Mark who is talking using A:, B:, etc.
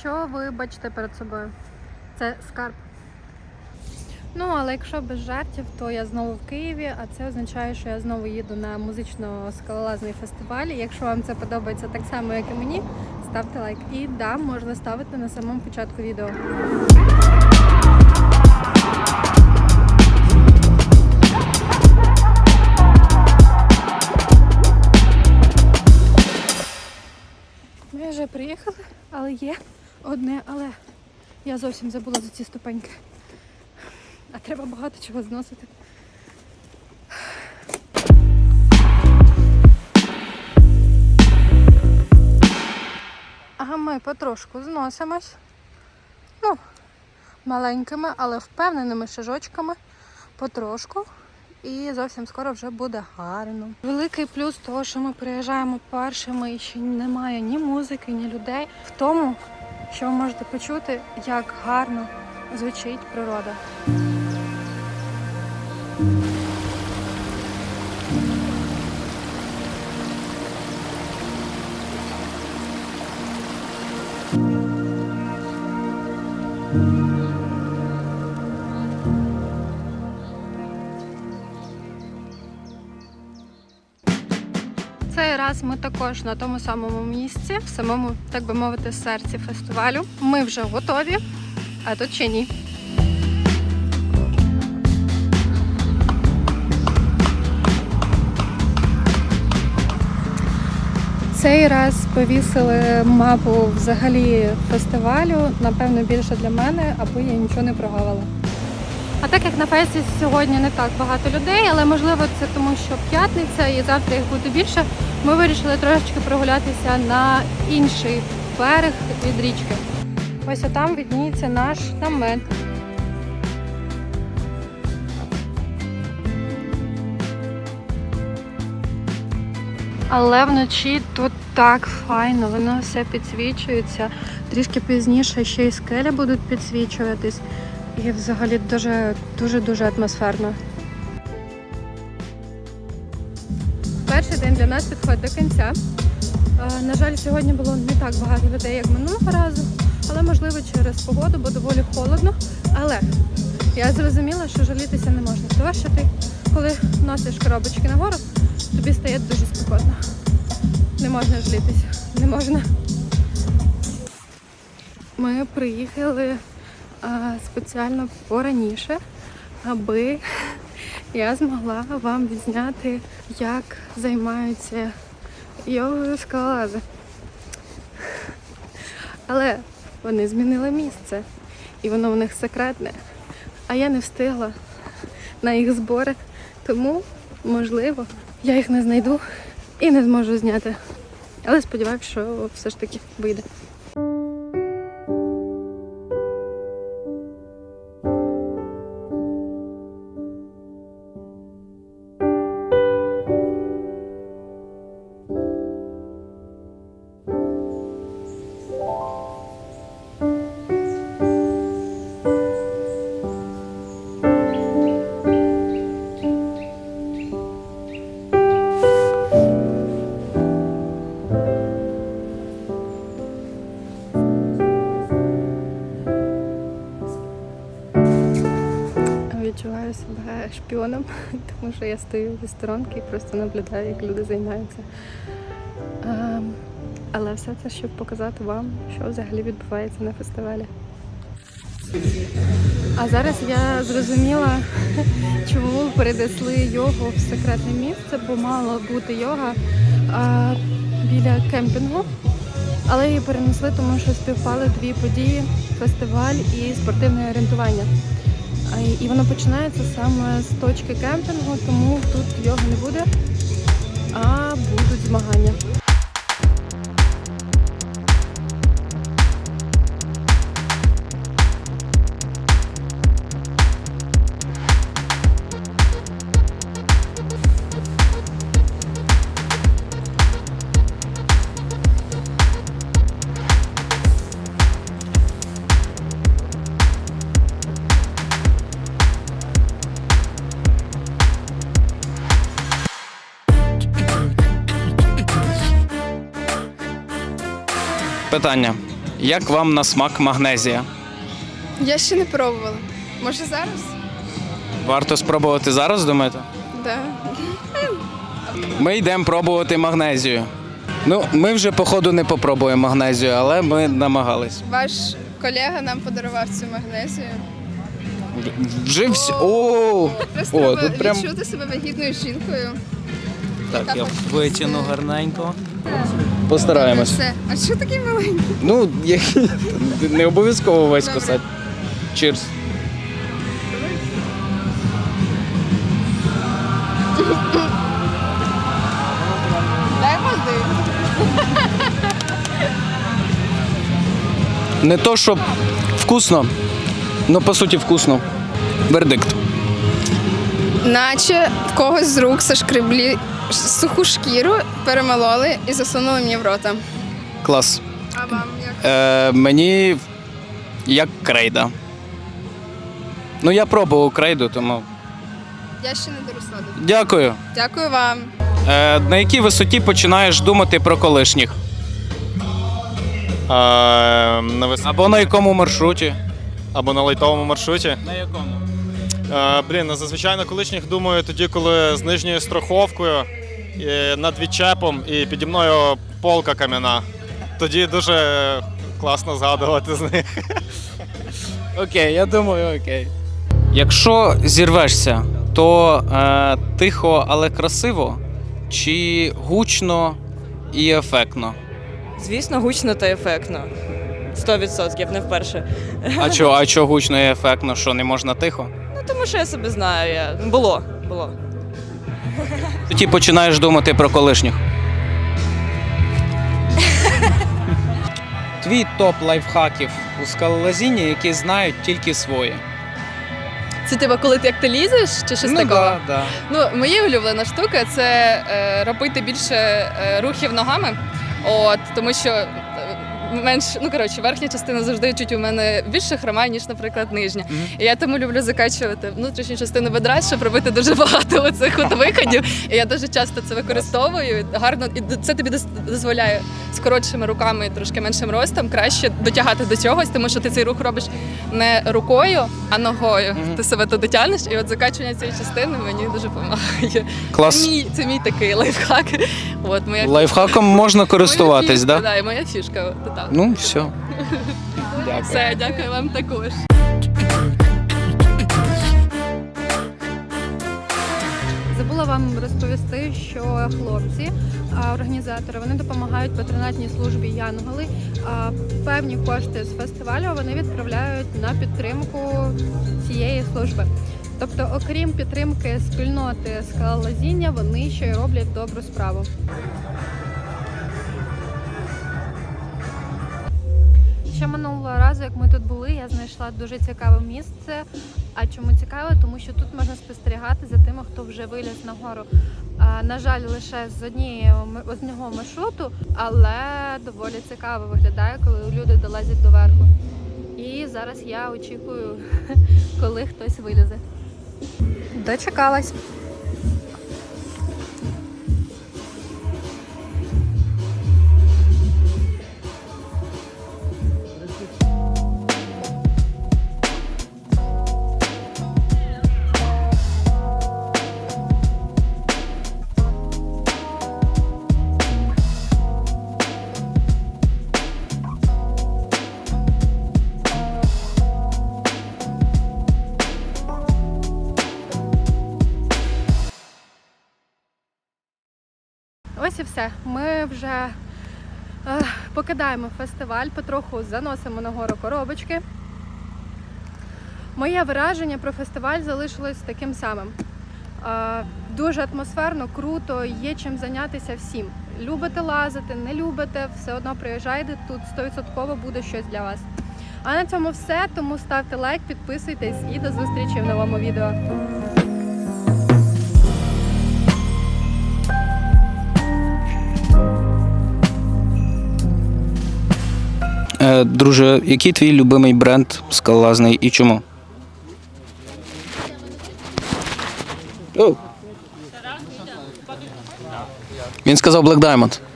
A: Що ви бачите перед собою? Це скарб. Ну, але якщо без жартів, то я знову в Києві, а це означає, що я знову їду на музично-скалолазний фестиваль. Якщо вам це подобається так само, як і мені, ставте лайк. І да, можна ставити на самому початку відео. Ми вже приїхали, але є одне, але я зовсім забула за ці ступеньки. А треба багато чого зносити. А ми потрошку зносимось. Ну, маленькими, але впевненими шажочками. Потрошку. І зовсім скоро вже буде гарно. Великий плюс того, що ми приїжджаємо першими і ще немає ні музики, ні людей. В тому, що ви можете почути, як гарно звучить природа. Цей раз ми також на тому самому місці, в самому, так би мовити, серці фестивалю. Ми вже готові, а тут ще ні. Цей раз повісили мапу взагалі фестивалю, напевно, більше для мене, аби я нічого не прогавила. А так як на фесті сьогодні не так багато людей, але можливо це тому, що п'ятниця і завтра їх буде більше. Ми вирішили трошечки прогулятися на інший берег від річки. Ось там відніється наш намет. Але вночі тут так файно, воно все підсвічується. Трішки пізніше ще й скелі будуть підсвічуватись. І взагалі дуже дуже дуже атмосферно. Перший день для нас підходить до кінця. Е, На жаль, сьогодні було не так багато людей, як минулого разу, але можливо через погоду, бо доволі холодно. Але я зрозуміла, що жалітися не можна. Тому що ти, коли носиш коробочки нагору, тобі стає дуже спекотно. Не можна жалітися, не можна. Ми приїхали спеціально пораніше, аби я змогла вам відзняти, як займаються йогою скалолази. Але вони змінили місце, і воно в них секретне. А я не встигла на їх збори, тому, можливо, я їх не знайду і не зможу зняти. Але сподіваюся, що все ж таки вийде. Шпіоном, тому що я стою зі сторонки і просто наблюдаю, як люди займаються. Але все це, щоб показати вам, що взагалі відбувається на фестивалі. А зараз я зрозуміла, чому перенесли йогу в секретне місце, бо мало бути йога біля кемпінгу. Але її перенесли, тому що співпали дві події: фестиваль і спортивне орієнтування. І воно починається саме з точки кемпінгу, тому тут його не буде, а будуть змагання.
B: Питання. Як вам на смак магнезія?
C: Я ще не пробувала. Може зараз?
B: Варто спробувати зараз, думаєте?
C: Да.
B: Ми йдемо пробувати магнезію. Ну, ми вже, походу, не попробуємо магнезію, але ми намагались.
C: Ваш колега нам подарував цю магнезію.
B: Вже всі. О,
C: Просто
B: О,
C: треба
B: тут прям-
C: відчути себе вагітною жінкою.
B: Так, я витягну гарненько. Постараємось.
C: Все. А що такий маленький?
B: Ну, я- не обов'язково весь
C: Добре.
B: кусати. Чірс.
C: Дай води.
B: Не то, щоб вкусно, але по суті вкусно. Вердикт.
C: Наче в когось з рук зашкреблі суху шкіру, перемололи і засунули мені в рота.
B: Клас.
C: А вам як?
B: Е, мені як крейда. Ну, я пробував крейду, тому.
C: Я ще не доросла до.
B: Дякую.
C: Дякую вам.
B: Е, на якій висоті починаєш думати про колишніх?
D: А, на вис...
B: Або на якому маршруті?
D: Або на лайтовому маршруті.
B: На якому?
D: А, блін, ну, зазвичай на колишніх думаю тоді, коли з нижньою страховкою, над відчепом і піді мною полка кам'яна. Тоді дуже класно згадувати з них.
B: Окей, я думаю, окей. Якщо зірвешся, то е, тихо, але красиво, чи гучно і ефектно?
E: Звісно, гучно та ефектно. 100% не вперше.
B: А чо, а чо гучно і ефектно? Що не можна тихо?
E: Тому що я себе знаю. Я... Було, було.
B: Тоді починаєш думати про колишніх. Твій топ лайфхаків у скалолазінні, які знають тільки свої.
F: Це типа, коли ти як ти лізеш, чи щось
B: ну,
F: такого?
B: да, да.
F: Ну, моя улюблена штука це е, робити більше е, рухів ногами. От, тому що менш, ну коротше, верхня частина завжди чуть у мене більше хромає, ніж, наприклад, нижня.
B: Мгм.
F: І я тому люблю закачувати внутрішню частину бедра, щоб робити дуже багато оцих от виходів. І я дуже часто це використовую. Гарно і це тобі дозволяє з коротшими руками, трошки меншим ростом, краще дотягати до чогось, тому що ти цей рух робиш не рукою, а ногою.
B: Мгм.
F: Ти себе туди тягнеш, і от закачування цієї частини мені дуже допомагає.
B: Клас.
F: Це мій, це мій такий лайфхак. От моя
B: Лайфхаком можна користуватись,
F: моя фішка,
B: так? Да?
F: Да, моя фішка. Так.
B: Ну, все. Дякую.
F: Все, дякую вам також.
A: Забула вам розповісти, що хлопці, організатори, вони допомагають патронатній службі Янголи. Певні кошти з фестивалю вони відправляють на підтримку цієї служби. Тобто, окрім підтримки спільноти скалолазіння, вони ще й роблять добру справу. Ще минулого разу, як ми тут були, я знайшла дуже цікаве місце. А чому цікаве? Тому що тут можна спостерігати за тими, хто вже виліз на гору. На жаль, лише з однієї одного маршруту, але доволі цікаво виглядає, коли люди долазять до верху. І зараз я очікую, коли хтось вилізе. Дочекалась. Ось і все. Ми вже е, покидаємо фестиваль, потроху заносимо на гору коробочки. Моє враження про фестиваль залишилось таким самим. Е, дуже атмосферно, круто, є чим зайнятися всім. Любите лазити, не любите, все одно приїжджайте, тут 100% буде щось для вас. А на цьому все. Тому ставте лайк, підписуйтесь і до зустрічі в новому відео.
B: Друже, який твій любимий бренд скалолазний і чому? Він сказав Black Diamond.